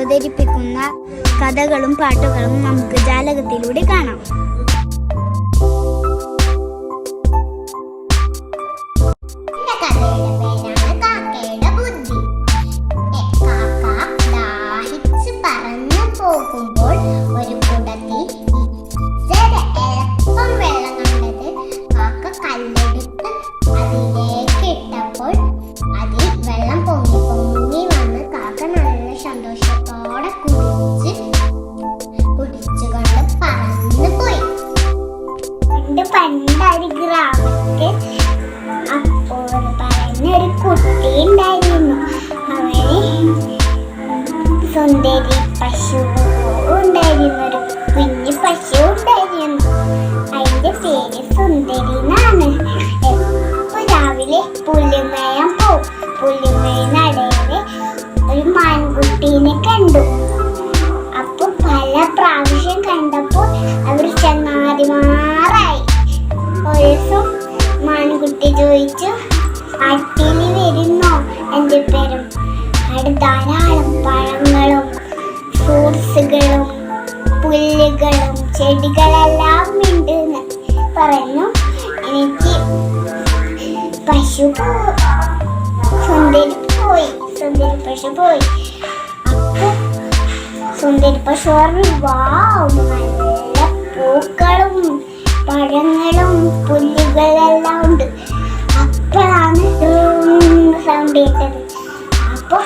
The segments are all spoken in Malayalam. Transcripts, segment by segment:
അവതരിപ്പിക്കുന്ന കഥകളും പാട്ടുകളും നമുക്ക് ജാലകത്തിലൂടെ കാണാം. കുഞ്ഞു പശു ഉണ്ടായിരുന്നു അതിന്റെ പേര് സുന്ദരി എന്നാണ്. എപ്പോ രാവിലെ പുല്ലുമേയാൻ പോവും. പുല്ലുമേനടയിൽ ഒരു മാൻകുട്ടീനെ കണ്ടു. അപ്പൊ പല പ്രാവശ്യം കണ്ടപ്പോൾ അവർ ചങ്ങാതിമാറായി ഒരു ദിവസം മാൻകുട്ടി ചോദിച്ചു ചെടികളെല്ലാം ഉണ്ട് പറഞ്ഞു എനിക്ക് പശു സുന്ദരി പോയി സുന്ദരി പശു പോയി. സുന്ദരി പശു പറഞ്ഞു നല്ല പൂക്കളും പഴങ്ങളും പുല്ലുകളെല്ലാം ഉണ്ട്. അപ്പോഴാണ് സൗണ്ട് കേട്ടത്. അപ്പൊ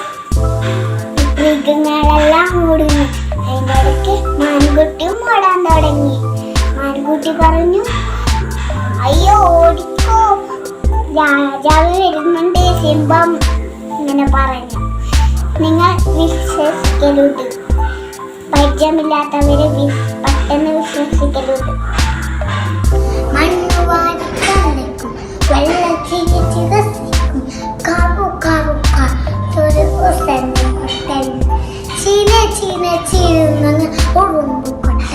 മൃഗങ്ങളെല്ലാം ഇടയ്ക്ക് മാൻകുട്ടിയും ഓടാൻ തുടങ്ങി. മാൻകുട്ടി പറഞ്ഞു അയ്യോ ഓടിക്കോ. രാജാവ് വരുന്നുണ്ട് സിംഹം ഇങ്ങനെ പറഞ്ഞു. നിങ്ങൾ വിശ്വസിക്കരുത്. പരിചയമില്ലാത്തവരെ പെട്ടെന്ന് വിശ്വസിക്കരുത്. ചീന കുത്തൻ ചീന ചീന ഉറുമ്പു കൊട്ട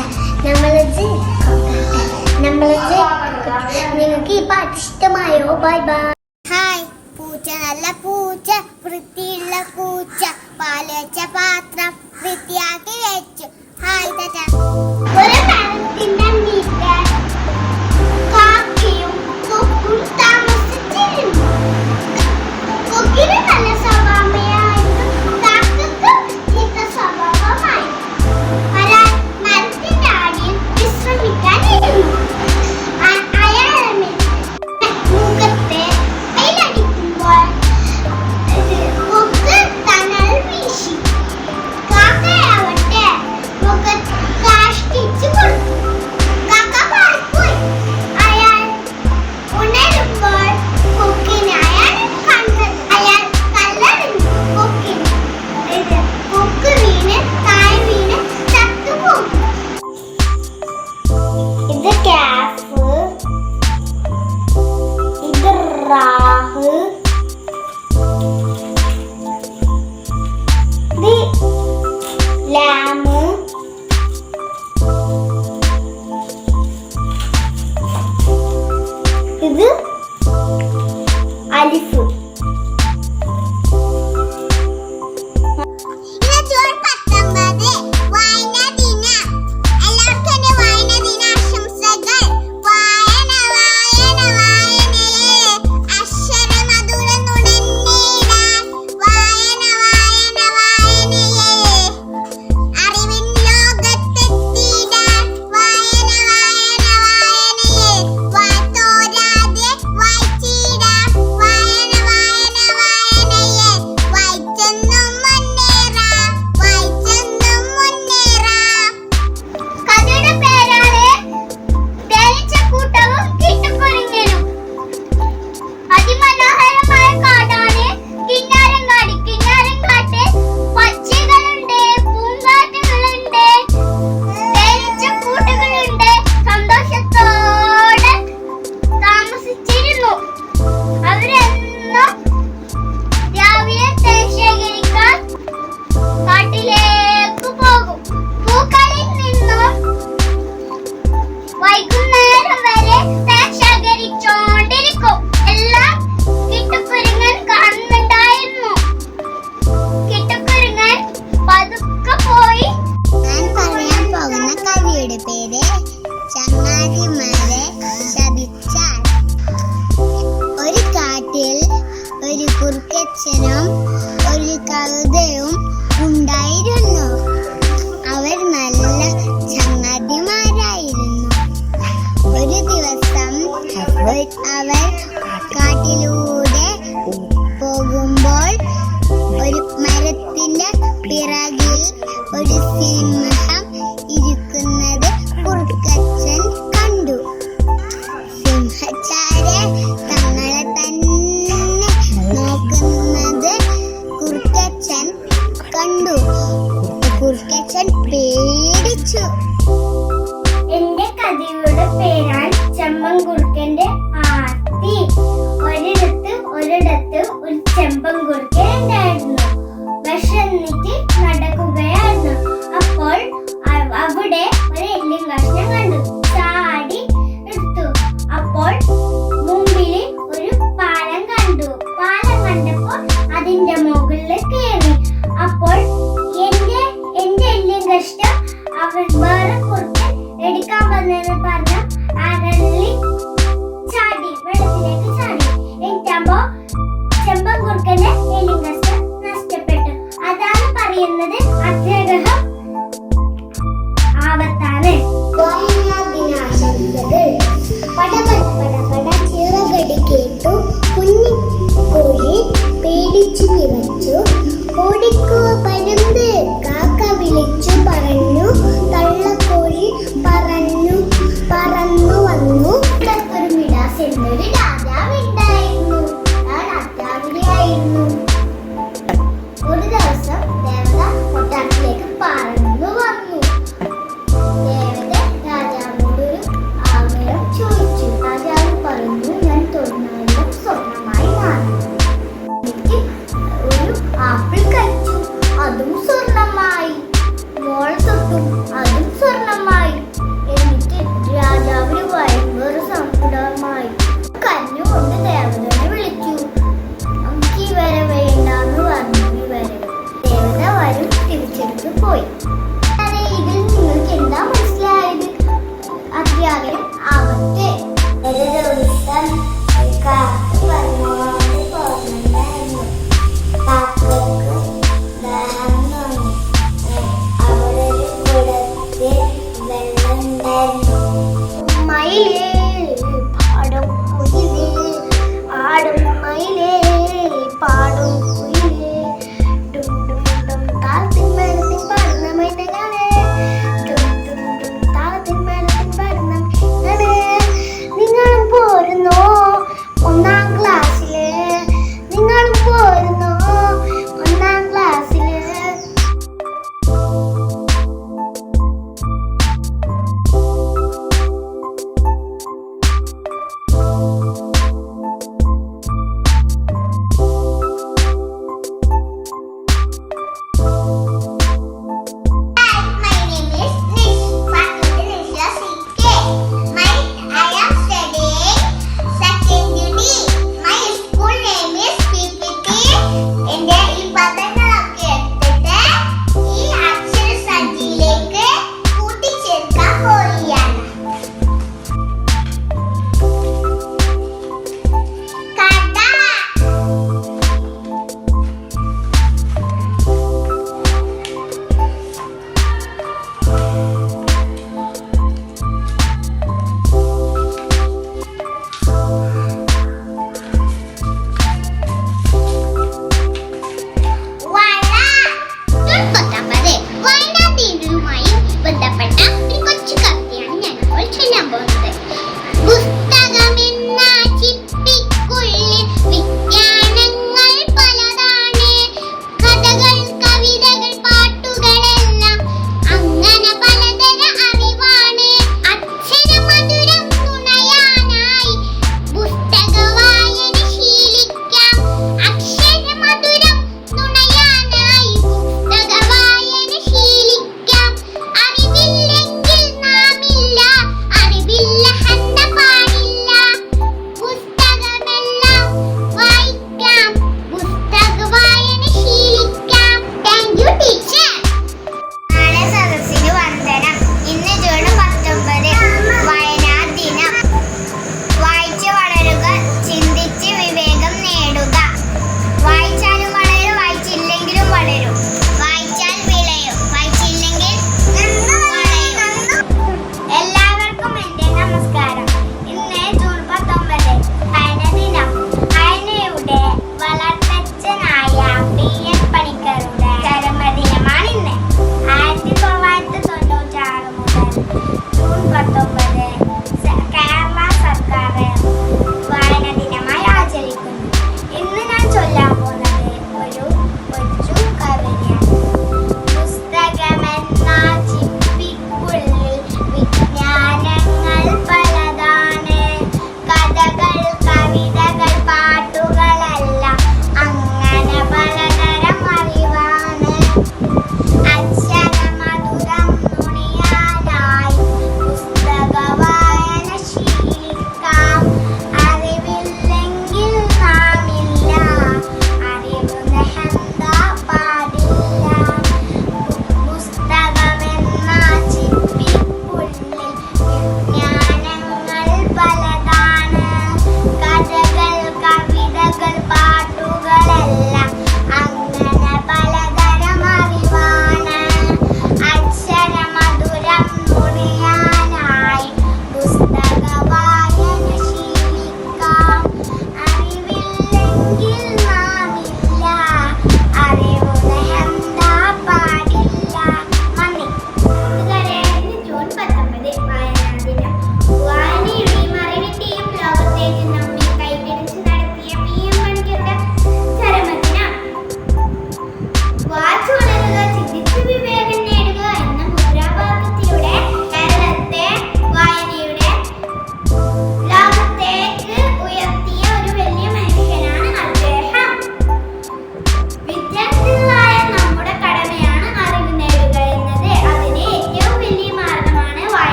നമ്മൾ ജയിക്കട്ടെ നമ്മൾ ജയിക്കട്ടെ നിങ്ങൾക്ക് ഈ പാട്ട് ഇഷ്ടമായോ? Bye bye hi. പൂച്ച നല്ല പൂച്ച വൃത്തിയുള്ള പൂച്ച പാൽ വെച്ച പാത്രം വൃത്തിയാക്കി വെച്ചു. ഹായ് ഒരു Lamb.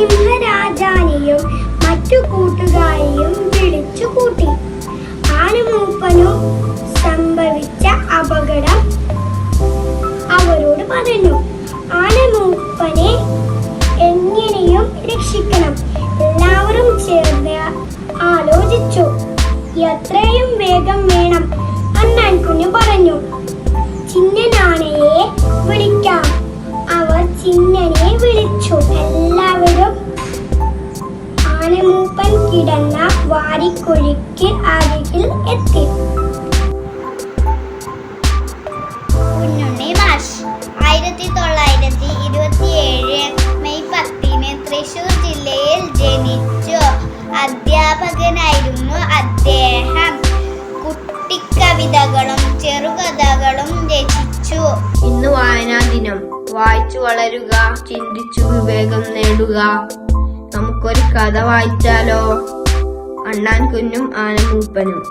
സിംഹരാജാനെയും മറ്റു കൂട്ടുകാരെയും വിളിച്ചു കൂട്ടി ആനമൂപ്പനു സംഭവിച്ച അപകടം അവരോട് പറഞ്ഞു ആനമൂപ്പനെ എങ്ങനെയും രക്ഷിക്കണം. എല്ലാവരും ചേർന്ന് ആലോചിച്ചു. എത്രയും വേഗം വേണം അണ്ണാൻ കുഞ്ഞു പറഞ്ഞു. ചിന്നനാണയെ വിളിക്കാം. ചിന്നനെ വിളിച്ചു. എല്ലാവരും ആനമൂപ്പൻ കിടന്ന വാരിക്കുഴിക്ക് അരികിൽ എത്തി. കുഞ്ഞുണ്ണി തൃശൂർ ജില്ലയിൽ അധ്യാപകനായിരുന്നു അദ്ദേഹം. കുട്ടിക്കവിതകളും വായിച്ചു വളരുക ചിന്തിച്ചു വിവേകം നേടുക. നമുക്കൊരു കഥ വായിച്ചാലോ? അണ്ണാൻ കുഞ്ഞും ആനമൂപ്പനും.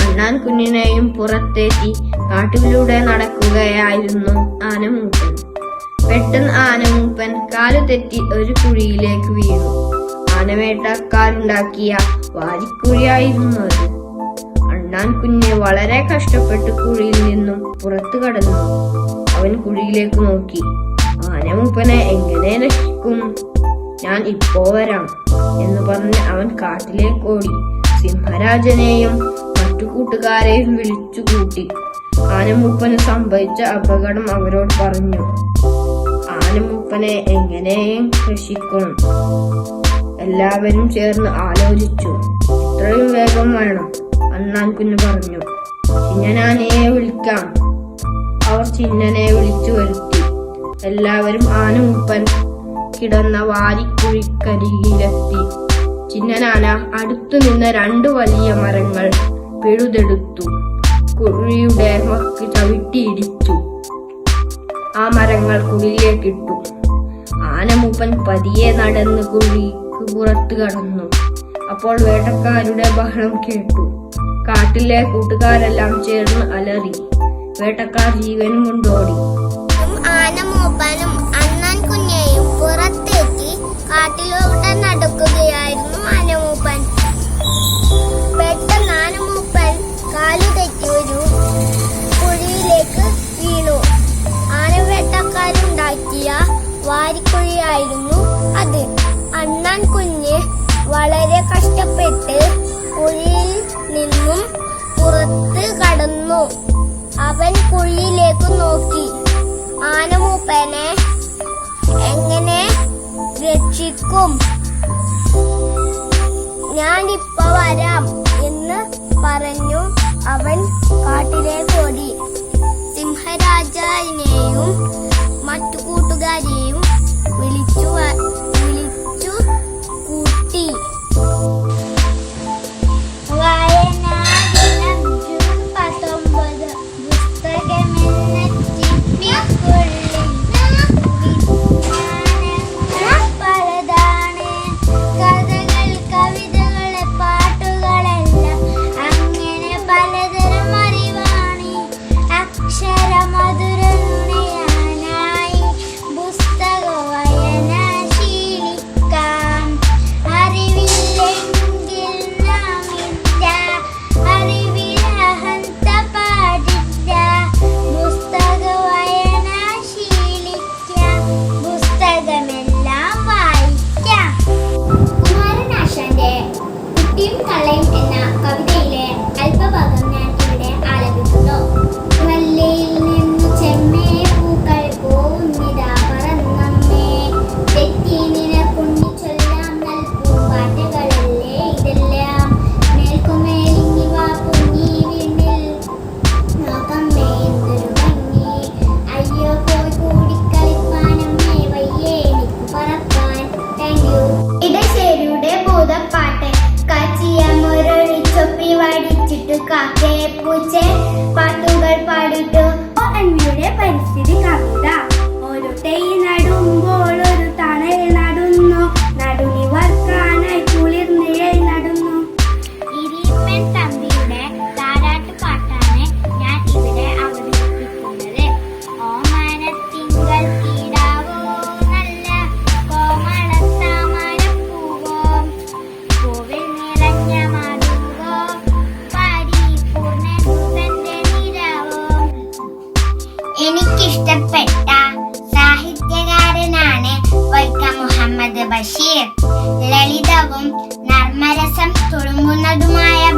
അണ്ണാൻ കുഞ്ഞിനെയും പുറത്തേക്ക് കാട്ടിലൂടെ നടക്കുകയായിരുന്നു ആനമൂപ്പൻ. പെട്ടെന്ന് ആനമൂപ്പൻ കാലു തെറ്റി ഒരു കുഴിയിലേക്ക് വീണു. ആനവേട്ടക്കാരുണ്ടാക്കിയ വാരിക്കുഴിയായിരുന്നു അത്. അണ്ണാൻ കുഞ്ഞ് വളരെ കഷ്ടപ്പെട്ട് കുഴിയിൽ നിന്നും പുറത്തു കടന്നു. അവൻ കുഴിയിലേക്ക് നോക്കി. ആനമൂപ്പനെ എങ്ങനെ രക്ഷിക്കും? ഞാൻ ഇപ്പോ വരാം എന്ന് പറഞ്ഞ് അവൻ കാട്ടിലേക്ക് ഓടി. സിംഹരാജനെയും മറ്റു കൂട്ടുകാരെയും വിളിച്ചു കൂട്ടി. ആനമൂപ്പന് സംഭവിച്ച അപകടം അവരോട് പറഞ്ഞു. ആനമൂപ്പനെ എങ്ങനെയും രക്ഷിക്കണം എല്ലാവരും ചേർന്ന് ആലോചിച്ചു. ഇത്രയും വേഗം വേണം അണ്ണാൻ കുഞ്ഞു പറഞ്ഞു ഞാൻ ആനയെ വിളിക്കാം. ചിന്നനെ വിളിച്ചു വരുത്തി. എല്ലാവരും ആനമുപ്പൻ കിടന്ന വാരിക്കുഴിക്കരികിലെത്തി. ചിന്നനാന അടുത്തു നിന്ന രണ്ട് വലിയ മരങ്ങൾ പിഴുതെടുത്തു കുഴിയുടെ മക്ക് ചവിട്ടിയിടിച്ചു. ആ മരങ്ങൾ കുഴിയിലേക്കിട്ടു ആനമൂപ്പൻ പതിയെ നടന്ന് കുഴിക്ക് പുറത്തു കടന്നു. അപ്പോൾ വേട്ടക്കാരുടെ ബഹളം കേട്ടു. കാട്ടിലെ കൂട്ടുകാരെല്ലാം ചേർന്ന് അലറി. വേട്ടക്കാർ ജീവനും കൊണ്ടോടി. ആനമൂപ്പനും അണ്ണൻ കുഞ്ഞെയും പുറത്തേക്ക് കാട്ടിലൂടെ നടക്കുകയായിരുന്നു. അവൻ കാട്ടിലേക്ക്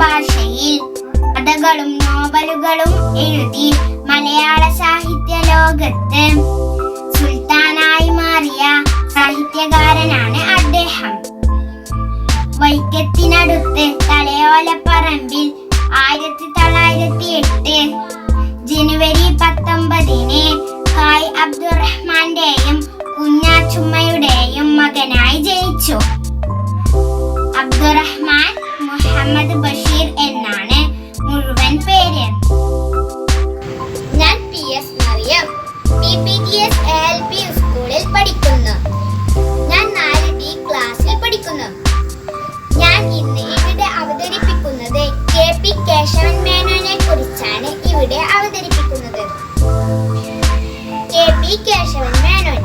ഭാഷയിൽ കഥകളും നോവലുകളും എഴുതി മലയാള സാഹിത്യ ലോകത്ത് സുൽത്താനായി മാറിയ സാഹിത്യകാരനാണ് അദ്ദേഹം. വൈക്കത്തിനടുത്ത് തലയോലപ്പറമ്പിൽ ആയിരത്തി തൊള്ളായിരത്തി എട്ട് ജനുവരി പത്തൊമ്പതിന് ഹായ് അബ്ദുറഹ്മാന്റെയും കുഞ്ഞാച്ചുമ്മയുടെയും മകനായി ജയിച്ചു അബ്ദുറഹ്മാൻ മുഹമ്മദ് ബഷീർ എന്നാണ്. മുഴുവൻ പേര്. ഞാൻ P S Mariyam P P T S L P സ്കൂളിൽ പഠിക്കുന്നു. ഞാൻ നാല് ഡി ക്ലാസ്സിൽ പഠിക്കുന്നു. ഞാൻ ഇന്ന് ഇവിടെ അവതരിപ്പിക്കുന്നത് കെ പി കേശവൻ മേനോനെ കുറിച്ചാണ് ഇവിടെ അവതരിപ്പിക്കുന്നത്. K P Keshavan Menon.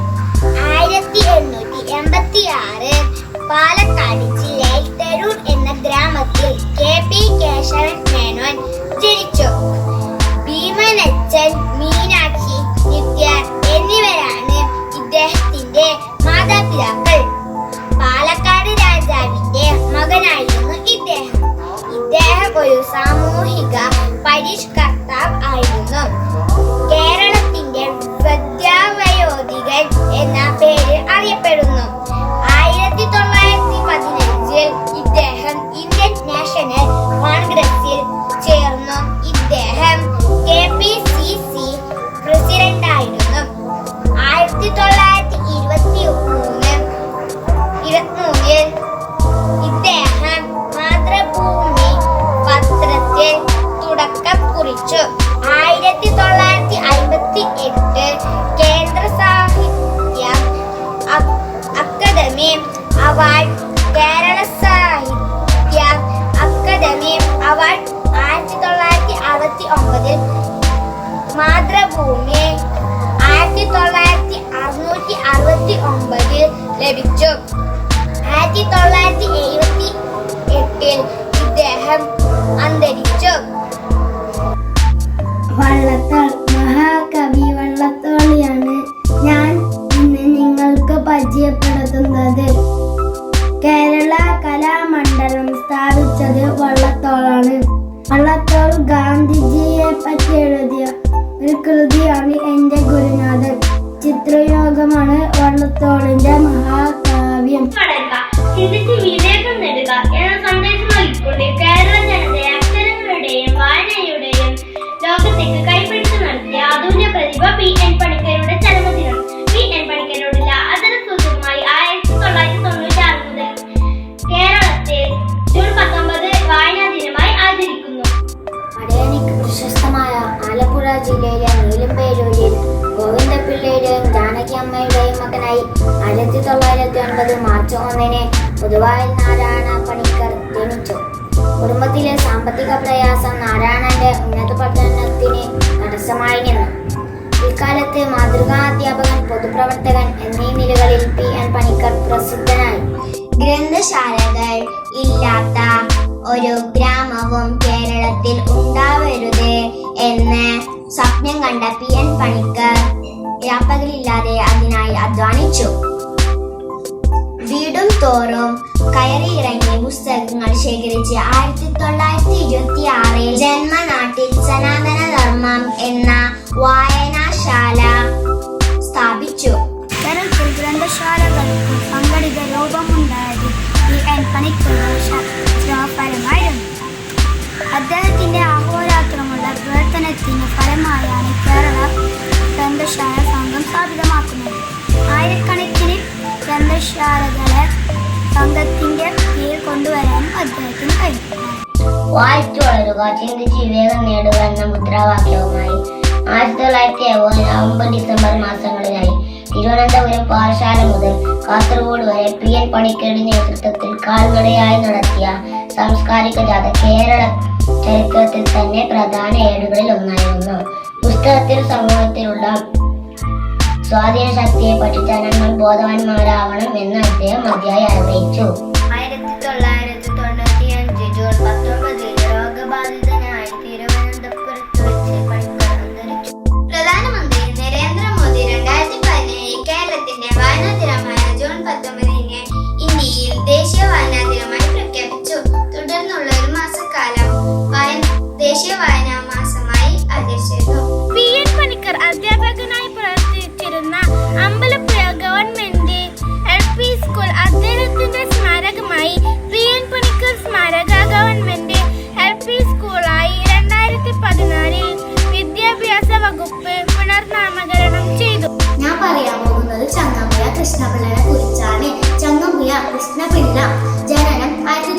ചിന്തിച്ച് വിവേകം നേടുക എന്ന സന്ദേശം നൽകിക്കൊണ്ട് കേരള ജനതയെ അക്ഷരങ്ങളുടെയും വായനയുടെയും ലോകത്തേക്ക് കൈപിടിച്ചു നടത്തിയ ആധുനിക പ്രതിഭ പി എൻ പണിക്കരുടെ ചരമദിനം. പി എൻ പണിക്കരോടുള്ള അതര സൂചകമായി ആയിരത്തി തൊള്ളായിരത്തി തൊണ്ണൂറ്റി ആറ് മുതൽ കേരളത്തിൽ ജൂൺ പത്തൊമ്പത് വായനാ ദിനമായി ആചരിക്കുന്നു. പ്രശസ്തമായ ആലപ്പുഴ ജില്ലയിലെ നീലമ്പേരൂരിൽ ഗോവിന്ദപിള്ളയുടെയും ജാനകി അമ്മയുടെയും മകനായി. ആയിരത്തി തൊള്ളായിരത്തി ഒൻപത് മാർച്ച് ഒന്നിന് പൊതുവായിൽ നാരായണ പണിക്കർ ജനിച്ചു. കുടുംബത്തിലെ സാമ്പത്തിക പ്രയാസം നാരായണന്റെ ഉന്നത പഠനത്തിന് തടസ്സമായി നിന്നു. ഇക്കാലത്ത് മാതൃകാ അധ്യാപകൻ പൊതുപ്രവർത്തകൻ എന്നീ നിലകളിൽ പി എൻ പണിക്കർ പ്രസിദ്ധനായി. ഗ്രന്ഥശാലകൾ ഇല്ലാത്ത ഒരു ഗ്രാമവും കേരളത്തിൽ ഉണ്ടാവരുത് എന്ന് സ്വപ്നം കണ്ട പി എൻ പണിക്കർ രാപ്പകലില്ലാതെ അതിനായി അധ്വാനിച്ചു. വീടും തോറും കയറി ഇറങ്ങി പുസ്തകങ്ങൾ ശേഖരിച്ച് ആയിരത്തി തൊള്ളായിരത്തി ഇരുപത്തി ആറിൽ ജന്മനാട്ടിൽ സനാതന ധർമ്മം എന്ന വായനാശാല സ്ഥാപിച്ചു അദ്ദേഹത്തിന്റെ അഹോരാത്രമുള്ള പ്രവർത്തനത്തിന് ഫലമായാണ് കേരള ഗ്രന്ഥശാല സംഘം സ്ഥാപിതമാക്കുന്നത് ആയിരക്കണക്കിന് ഗ്രന്ഥശാലകളെ സംഘത്തിന്റെ കീഴിൽ കൊണ്ടുവരാനും അദ്ദേഹത്തിന് കഴിഞ്ഞു. വായിച്ചു വളരുക ചിന്തിച്ച് വിവേകം നേടുക എന്ന മുദ്രാവാക്യവുമായി ആയിരത്തി തൊള്ളായിരത്തി എഴുപത് നവംബർ ഡിസംബർ മാസങ്ങളിലായി തിരുവനന്തപുരം പാഠശാല മുതൽ കാസർഗോഡ് വരെ പി എൻ പണിക്കരുടെ നേതൃത്വത്തിൽ കാൽനടയായി നടത്തിയ സാംസ്കാരിക ജാഥ കേരള ചരിത്രത്തിൽ തന്നെ പ്രധാന ഏടുകളിൽ ഒന്നായിരുന്നു. പുസ്തകത്തിൽ സമൂഹത്തിലുള്ള സ്വാധീന ശക്തിയെ പറ്റി ജനങ്ങൾ ബോധവാന്മാരാവണം എന്ന് അദ്ദേഹം മതിയായി ആഗ്രഹിച്ചു. ആയിരത്തി തൊള്ളായിരത്തി തൊണ്ണൂറ്റി അഞ്ച് ജൂൺ പത്തൊമ്പതിൽ രോഗബാധിതനായി തിരുവനന്തപുരത്ത് വെച്ച് പണിക്കർ പ്രധാനമന്ത്രി നരേന്ദ്രമോദി രണ്ടായിരത്തി പതിനേഴിൽ കേരളത്തിന്റെ വായനാ ദിനമായ ജൂൺ പത്തൊമ്പതിന് ഇന്ത്യയിൽ ദേശീയ വായനാ ദിനമായി പ്രഖ്യാപിച്ചു. തുടർന്നുള്ള ഒരു മാസക്കാലം ദേശീയ വായന കൃഷ്ണപിള്ളനെ കുറിച്ചാണ്. ചങ്ങമ്പുഴ കൃഷ്ണപിള്ള ജനനം ആയിരത്തി